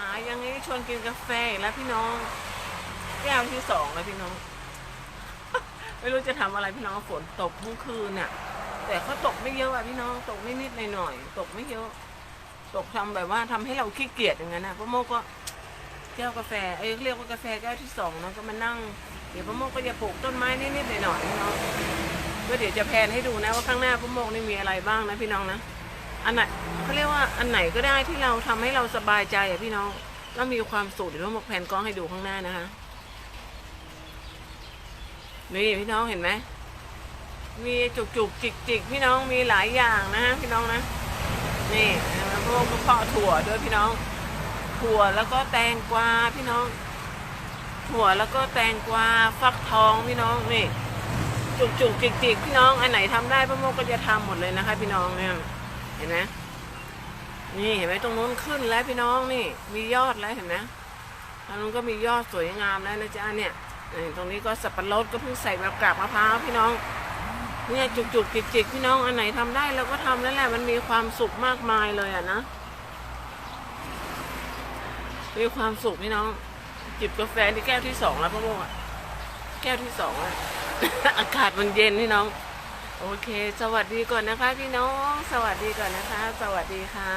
อายังไงชวนกินกาแฟแล้วพี่น้องแก้วที่สองแล้วพี่น้อง ไม่รู้จะทำอะไรพี่น้องฝนตกเมื่อคืนเนี่ยแต่เขาตกไม่เยอะอะพี่น้องตกนิดๆหน่อยๆตกไม่เยอะ ตกทำแบบว่าทำให้เราขี้เกียจอย่างนั้นนะพ่อโมก็แก้วกาแฟเอ้ยเรียกว่ากาแฟแก้วที่สองเนาะก็มานั่งเดี๋ยวพ่อโมก็จะปลูกต้นไม้นิดๆหน่อยๆพี่น้องก็เดี๋ยวจะแพนให้ดูนะว่าข้างหน้าพ่อโมนี่มีอะไรบ้างนะพี่น้องนะ อันไหนเขาเรียกว่าอันไหนก็ได้ที่เราทำให้เราสบายใจอะพี่น้องแล้วมีความสุขเดี๋ยวพ่อโมแพนกล้องให้ดูข้างหน้านะคะนี่พี่น้องเห็นไหมมีจุกจุกจิกจิกพี่น้องมีหลายอย่างนะฮะพี่น้องนะนี่แล้วพวกเพาะถั่วด้วยพี่น้อง ถั่วแล้วก็แตงกวาพี่น้อง ถั่วแล้วก็แตงกวาฟักทองพี่น้องนี่จุกจุกจิกจิกพี่น้องอันไหนทำได้พ่อโมกก็จะทำหมดเลยนะคะ พี่น้องเนี่ย ห็นไหมนี่เห็นไหมตรงนู้นขึ้นแล้วพี่น้องนี่ มียอดแล้วเห็นไหมตรงนู้นก็มียอดสวยงามแล้วนะจ๊ะเนี่ยตรงนี้ก็สับปะรดก็เพิ่งใส่แบบกาบมะพร้าวพี่น้อง เนี่ยจุกจุกจิกจิกพี่น้องอันไหนทำได้เราก็ทำแล้วแหละมันมีความสุขมากมายเลยอะนะมีความสุขพี่น้อง จิบกาแฟที่แก้วที่สองแล้วพ่อโมกอะแก้วที่สองอะอากาศมันเย็นพี่น้อง โอเค สวัสดีก่อนนะคะ พี่น้อง สวัสดีก่อนนะคะ สวัสดีค่ะ